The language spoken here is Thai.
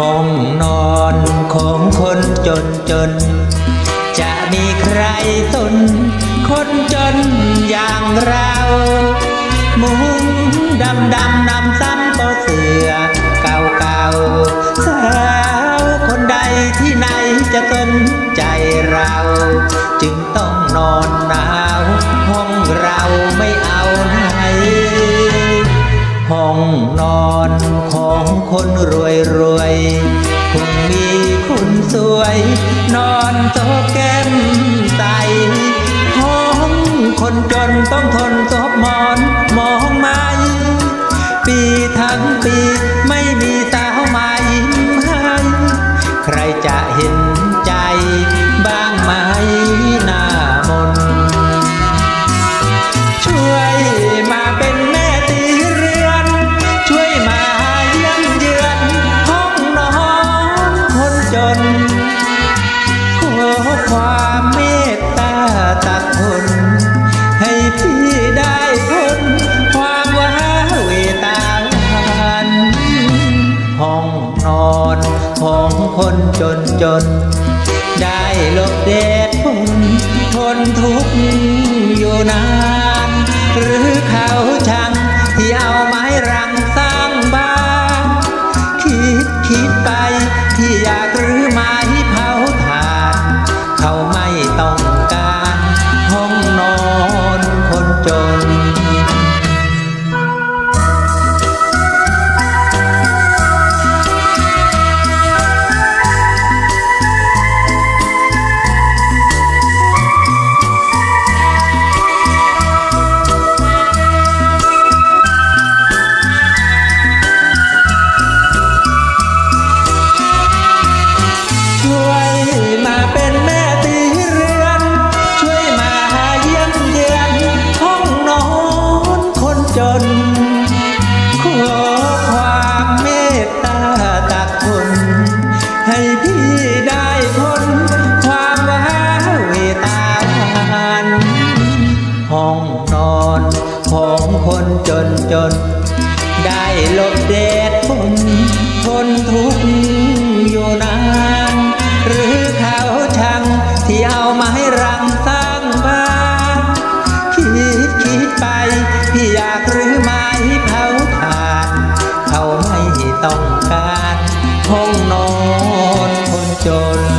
ห้องนอนของคนจนจน จะมีใครสนคนจนอย่างเรา มุงดำดำนำซ้ำก็เสือเก่าเก่าสาวคนใดที่ไหนจะสนใจเรา จึงต้องนอนหนาวห้องเราไม่เอาไหนห้องนอนของ คนรวยรวยคงมีคุณสวย นอนโตแก้มใสห้องคนจนต้องทนซบหมอนมองไม่ปีทั้งปีไม่มี คนจนจน ได้หลบแดดฝนทนทุกข์อยู่นาน หรือเขาช่างที่เอาไม้รังสร้างบ้าน คิดคิดไปที่อยากรื้ มาเป็นแม่ตีเรือน ช่วยมาเยี่ยมเยือนห้องนอนคนจน ขอความเมตตาตักคนให้พี่ได้พ้นความว้าเวตาหันห้องนอนของคนจนจน ได้หลบแดดฝนทนทุกข์ ที่เอามาให้รังสร้างบ้านคิดคิดไป พี่อยากรื้อไม้เผาถ่าน เขาไม่ต้องการห้องนอนคนจน